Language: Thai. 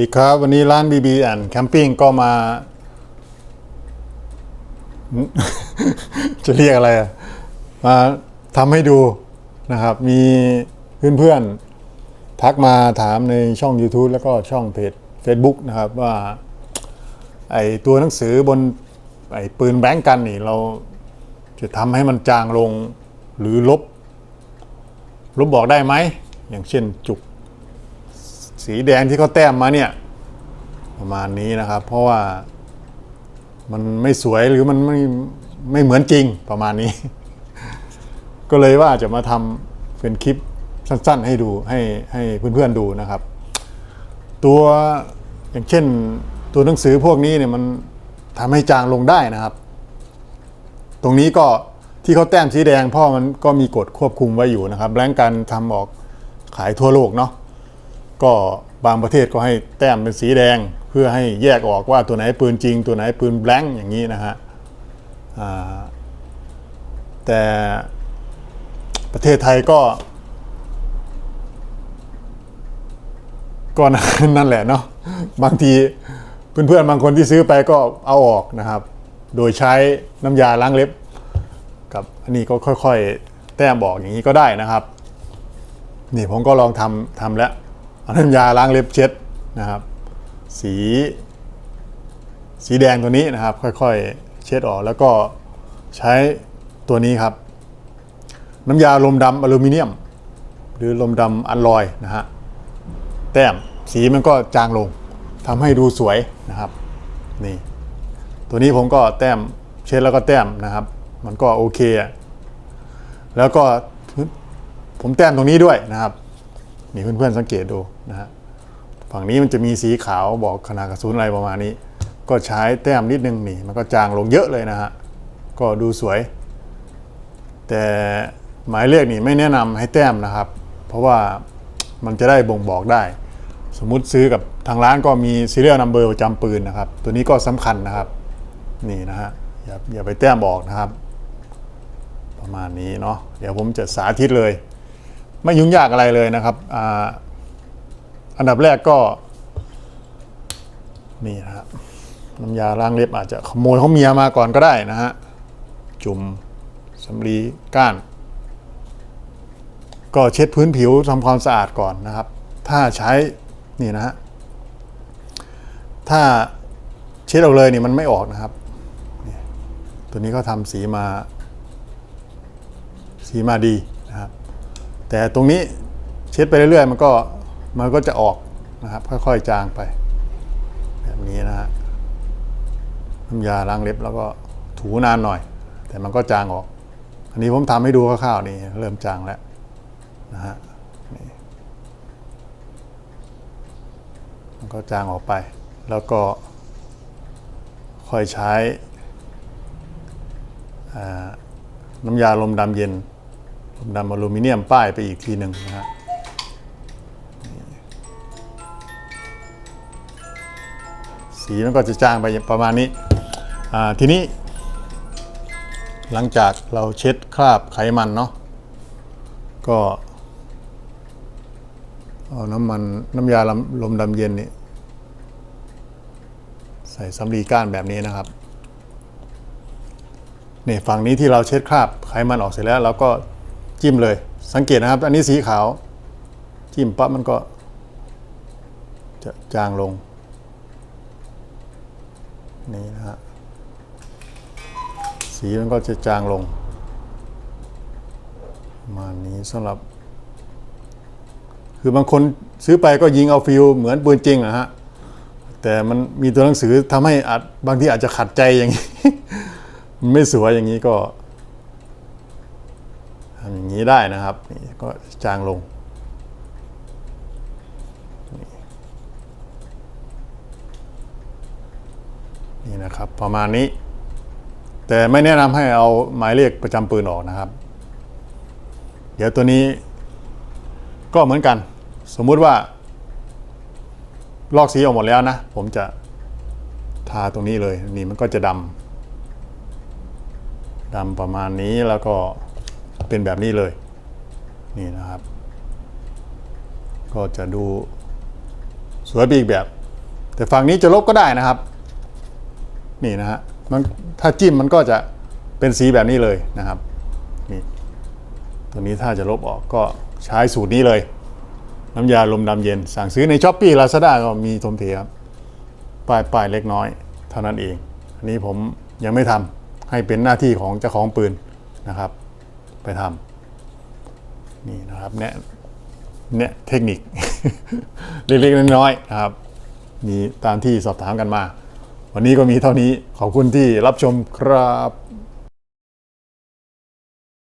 ดีครับ วันนี้ร้าน BB and Camping ก็มา จะเรียกอะไรมาทำให้ดูนะครับ มีเพื่อนๆ ทักมาถามในช่อง YouTube แล้วก็ช่องเพจ Facebook นะครับว่า ไอตัวหนังสือบน ไอปืนแบงก์กันนี่เราจะทำให้มันจางลงหรือลบ ลบบอกได้ไหม อย่างเช่นจุก สีแดงที่เขาแต้มมาเนี่ย ประมาณนี้นะครับ เพราะว่ามันไม่สวยหรือมันไม่ไม่เหมือนจริงประมาณนี้ ก็เลยว่าจะมาทำเป็นคลิปสั้น ๆ ให้ดูให้ให้เพื่อนๆดูนะครับ ตัวอย่างเช่นตัวหนังสือพวกนี้เนี่ยมันทำให้จางลงได้นะครับ ตรงนี้ก็ที่เขาแต้มสีแดงเพราะมันก็มีกฎควบคุมไว้อยู่นะครับแรงการทำออกขายทั่วโลกเนาะ ก็บางประเทศก็ให้แต้มเป็นสีแดง เพื่อให้แยกออกว่าตัวไหนปืนจริง ตัวไหนปืนแบงค์อย่างนี้นะฮะแต่ประเทศไทยก็ก็นั่นแหละเนาะบางทีเพื่อนๆบางคนที่ซื้อไปก็เอาออกนะครับ โดยใช้น้ำยาล้างเล็บ กับอันนี้ก็ค่อยๆ แต้มบอกอย่างนี้ก็ได้นะครับ นี่ผมก็ลองทำทำแล้ว น้ำยาล้างเล็บเช็ดนะครับ สี สีแดงตัวนี้นะครับ ค่อยๆ เช็ดออกแล้วก็ใช้ตัวนี้ครับ น้ำยาลมดำอลูมิเนียม หรือลมดำอัลลอยนะฮะแต้มสีมันก็จางลงทำให้ดูสวยนะครับนี่ตัวนี้ผมก็แต้มเช็ดแล้วก็แต้มนะครับ มันก็โอเคแล้วก็ผมแต้มตรงนี้ด้วยนะครับ นี่เพื่อนๆสังเกตดูนะฮะฝั่งนี้มันจะมีสีขาวบอกขนาดกระสุนอะไรประมาณนี้ ก็ใช้แต้มนิดนึงนี่มันก็จางลงเยอะเลยนะฮะก็ดูสวย แต่หมายเลขนี่ไม่แนะนำให้แต้มนะครับ เพราะว่ามันจะได้บ่งบอกได้ สมมุติซื้อกับทางร้านก็มี serial number ประจำปืนนะครับ ตัวนี้ก็สำคัญนะครับ นี่นะฮะอย่าอย่าไปแต้มบอกนะครับ ประมาณนี้เนาะเดี๋ยวผมจะสาธิตเลย ไม่ยุ่งยากอะไรเลยนะครับออันดับแรกก็นี่นะครับน้ำยาล้างเล็บอาจจะขโมยของเมียมาก่อนก็ได้นะฮะจุ่มสำลีก้าน ก็เช็ดพื้นผิวทำความสะอาดก่อนนะครับ ถ้าใช้นี่นะฮะถ้าเช็ดออกเลยนี่มันไม่ออกนะครับ ตัวนี้ก็ทำสีมา สีมาดี แต่ตรงนี้เช็ดไปเรื่อยๆ มันก็มันก็จะออกนะครับ ค่อยๆจางไป แบบนี้นะฮะน้ำยาล้างเล็บแล้วก็ถูนานหน่อย แต่มันก็จางออก อันนี้ผมทำให้ดูคร่าวๆนี่เริ่มจางแล้วนะฮะมันก็จางออกไป แล้วก็ค่อยใช้น้ำยาลมดำเย็น ลมดำอลูมิเนียมป้ายไปอีกทีหนึ่งนะฮะสีมันก็จะจางไปประมาณนี้อ่าทีนี้ หลังจากเราเช็ดคราบไขมันเนาะก็เอาน้ำมันน้ำยาลมลมดำเย็นนี่ใส่สำลีก้านแบบนี้นะครับเนี่ยฝั่งนี้ที่เราเช็ดคราบไขมันออกเสร็จแล้วเราก็ จิ้มเลย สังเกตนะครับ อันนี้สีขาว จิ้มปั๊บมันก็ จะจางลง นี่นะฮะสีมันก็จะจางลงมานี้สำหรับ คือบางคนซื้อไปก็ยิงเอาฟิลเหมือนปืนจริงนะฮะ แต่มันมีตัวหนังสือทำให้อาจบางทีอาจจะขัดใจอย่างนี้ ไม่สวยอย่างนี้ก็ อย่างนี้ได้นะครับนี่ก็จางลง นี่นะครับประมาณนี้ แต่ไม่แนะนำให้เอาหมายเลขประจำปืนออกนะครับ เดี๋ยวตัวนี้ก็เหมือนกัน สมมุติว่า ลอกสีออกหมดแล้วนะ ผมจะทาตรงนี้เลย นี่มันก็จะดำดำประมาณนี้แล้วก็ เป็นแบบนี้เลยนี่นะครับ ก็จะดูสวยไปอีกแบบ แต่ฝั่งนี้จะลบก็ได้นะครับ นี่นะฮะมันถ้าจิ้มมันก็จะเป็นสีแบบนี้เลยนะครับนี่ตัวนี้ถ้าจะลบออกก็ใช้สูตรนี้เลย น้ำยาลมดำเย็น สั่งซื้อในช้อปปี้ลาซาด้าก็มีทมเทครับป้ายป้ายเล็กน้อย เท่านั้นเอง อันนี้ผมยังไม่ทำให้เป็นหน้าที่ของเจ้าของปืนนะครับ ไปทำนี่นะครับเนี่ยเนี่ยเทคนิค เล็กๆน้อยๆนะครับ มีตามที่สอบถามกันมา วันนี้ก็มีเท่านี้ขอบคุณที่รับชมครับ